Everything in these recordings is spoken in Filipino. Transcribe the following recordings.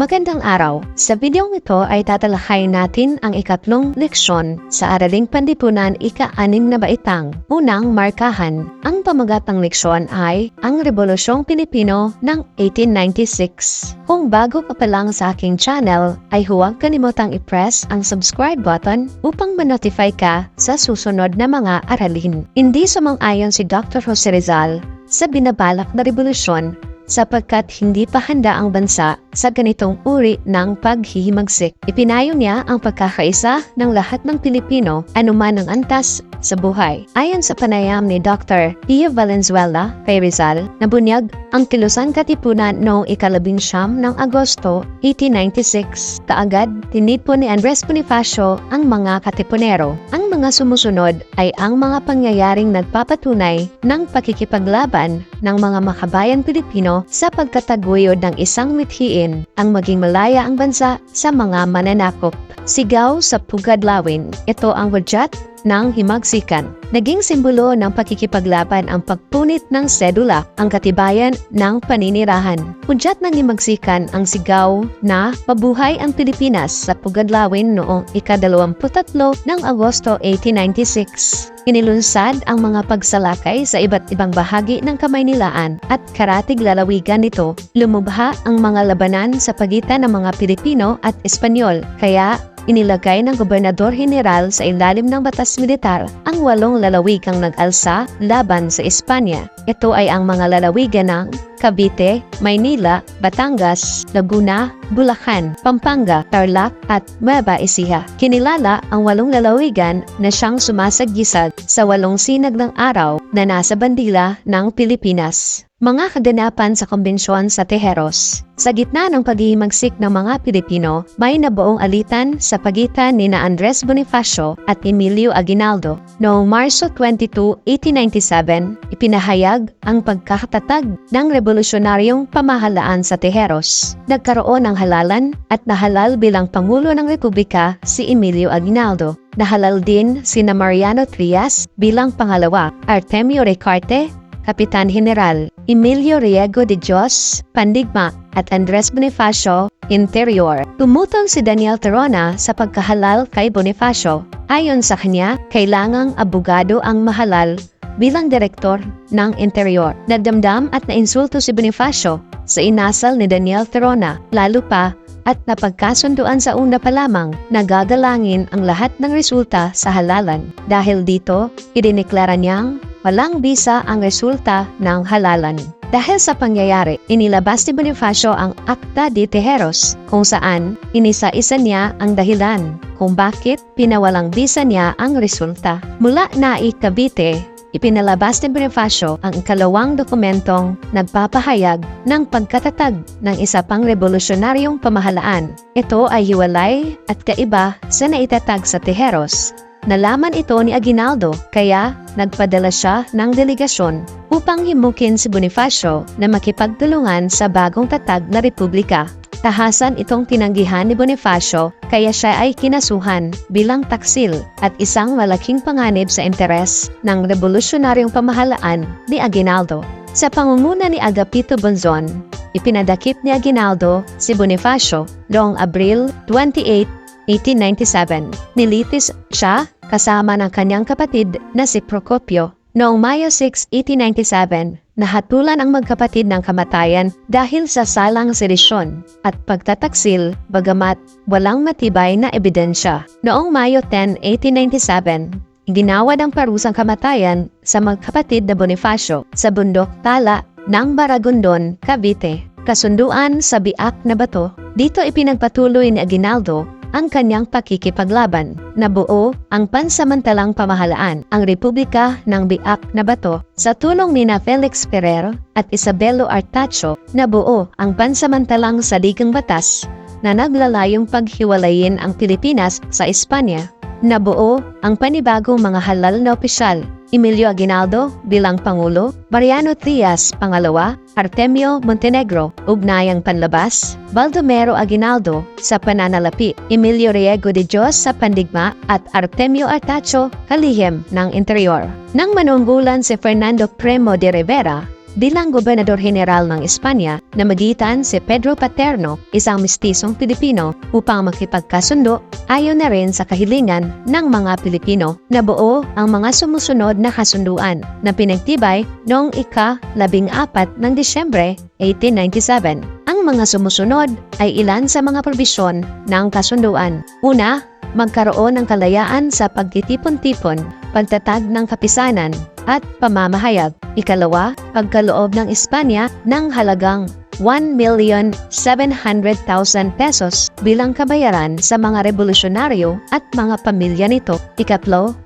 Magandang araw! Sa videong ito ay tatalakayin natin ang ikatlong leksyon sa Araling Pandipunan ika-anim na baitang. Unang markahan. Ang pamagat ng leksyon ay ang Rebolusyong Pilipino ng 1896. Kung bago ka pa lang sa aking channel, ay huwag kalimutang i-press ang subscribe button upang ma-notify ka sa susunod na mga aralin. Hindi sumang-ayon si Dr. Jose Rizal sa binabalak na revolusyon sapagkat hindi pa handa ang bansa sa ganitong uri ng paghihimagsik. Ipinayo niya ang pagkakaisa ng lahat ng Pilipino anuman ang antas sa buhay. Ayon sa panayam ni Dr. Pia Valenzuela kay Rizal, nabunyag ang kilusan katipunan noong ikalabing siyam ng Agosto 1896. Kaagad, tinipon ni Andres Bonifacio ang mga katipunero. Ang mga sumusunod ay ang mga pangyayaring nagpapatunay ng pakikipaglaban ng mga makabayan Pilipino sa pagtataguyod ng isang mithiin ang maging malaya ang bansa sa mga mananakop. Sigaw sa Pugadlawin, ito ang wadyat ng himagsikan. Naging simbolo ng pakikipaglaban ang pagpunit ng sedula, ang katibayan ng paninirahan. Hudyat ng himagsikan ang sigaw na mabuhay ang Pilipinas sa Pugadlawin noong ikadalawamputtatlo ng Agosto 1896. Inilunsad ang mga pagsalakay sa iba't ibang bahagi ng Kamaynilaan at karatig lalawigan nito. Lumubha ang mga labanan sa pagitan ng mga Pilipino at Espanyol, kaya inilagay ng Gobernador General sa ilalim ng batas militar ang walong lalawigang nag-alsa laban sa Espanya. Ito ay ang mga lalawigan ng Cavite, Maynila, Batangas, Laguna, Bulacan, Pampanga, Tarlac at Nueva Ecija. Kinilala ang walong lalawigan na siyang sumasaggisag sa walong sinag ng araw na nasa bandila ng Pilipinas. Mga kaganapan sa kombensyon sa Tejeros. Sa gitna ng paghihimagsik ng mga Pilipino, may nabuong alitan sa pagitan ni na Andres Bonifacio at Emilio Aguinaldo. Noong Marso 22, 1897, ipinahayag ang pagkakatatag ng revolusyonaryong pamahalaan sa Tejeros. Nagkaroon ng halalan at nahalal bilang Pangulo ng Republika si Emilio Aguinaldo. Nahalal din sina Mariano Trias bilang pangalawa, Artemio Recarte Kapitan General Emilio Riego de Dios, Pandigma at Andres Bonifacio, Interior. Tumutong si Daniel Terona sa pagkahalal kay Bonifacio. Ayon sa kanya, kailangang abogado ang mahalal bilang direktor ng Interior. Nadamdam at nainsulto si Bonifacio sa inasal ni Daniel Terona, lalo pa at napagkasunduan sa una pa lamang na gagalangin ang lahat ng resulta sa halalan. Dahil dito, idineklara niyang walang bisa ang resulta ng halalan. Dahil sa pangyayari, inilabas ni Bonifacio ang Acta de Tejeros kung saan inisa-isa niya ang dahilan kung bakit pinawalang bisa niya ang resulta. Mula na Cavite, Ipinalabas ni Bonifacio ang ikalawang dokumentong nagpapahayag ng pagkatatag ng isa pang revolusyonaryong pamahalaan. Ito ay hiwalay at kaiba sa naitatag sa Tejeros. Nalaman ito ni Aguinaldo kaya nagpadala siya ng delegasyon upang himukin si Bonifacio na makipagtulungan sa bagong tatag na republika. Tahasan itong tinanggihan ni Bonifacio kaya siya ay kinasuhan bilang taksil at isang malaking panganib sa interes ng revolusyonaryong pamahalaan ni Aguinaldo. Sa pangunguna ni Agapito Bonzon, ipinadakip ni Aguinaldo si Bonifacio noong Abril 28, 1897. Nilitis siya kasama ng kanyang kapatid na si Procopio. Noong Mayo 6, 1897, nahatulan ang magkapatid ng kamatayan dahil sa salang sedisyon at pagtataksil bagamat walang matibay na ebidensya. Noong Mayo 10, 1897, ginawad ang parusang kamatayan sa magkapatid na Bonifacio sa bundok Tala ng Baragondon, Cavite. Kasunduan sa biak na bato, dito ipinagpatuloy ni Aguinaldo ang kanyang pakikipaglaban. Nabuo ang pansamantalang pamahalaan, ang Republika ng Biak na Bato. Sa tulong ni na Felix Ferrer at Isabelo Artacho, nabuo ang pansamantalang saligang batas na naglalayong paghiwalayin ang Pilipinas sa Espanya. Nabuo ang panibagong mga halal na opisyal Emilio Aguinaldo bilang Pangulo, Mariano Trias pangalawa, Artemio Montenegro, Ugnayang Panlabas, Baldomero Aguinaldo sa Pananalapi, Emilio Riego de Dios sa Pandigma at Artemio Artacho kalihim ng Interior. Nang manunggulan si Fernando Premo de Rivera, bilang Gobernador General ng Espanya na magitan si Pedro Paterno, isang mistisong Pilipino, upang makipagkasundo ayon na rin sa kahilingan ng mga Pilipino na buo ang mga sumusunod na kasunduan na pinagtibay noong ika-labing apat ng Disyembre 1897. Ang mga sumusunod ay ilan sa mga probisyon ng kasunduan. Una, magkaroon ng kalayaan sa pagtitipon-tipon, pagtatag ng kapisanan, at pamamahayag. Ikalawa, pagkaloob ng Espanya ng halagang 1,700,000 pesos bilang kabayaran sa mga revolusyonaryo at mga pamilya nito. Ikatlo,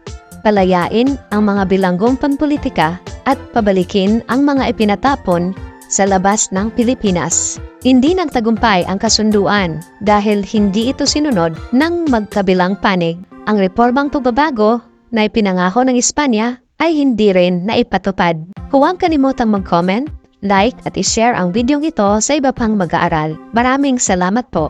palayain ang mga bilanggong panpolitika at pabalikin ang mga ipinatapon sa labas ng Pilipinas. Hindi nagtagumpay ang kasunduan dahil hindi ito sinunod ng magkabilang panig. Ang reformang pagbabago na ipinangako ng Espanya ay hindi rin naipatupad. Huwag kalimutang mag-comment, like at i-share ang videong ito sa iba pang mag-aaral. Maraming salamat po.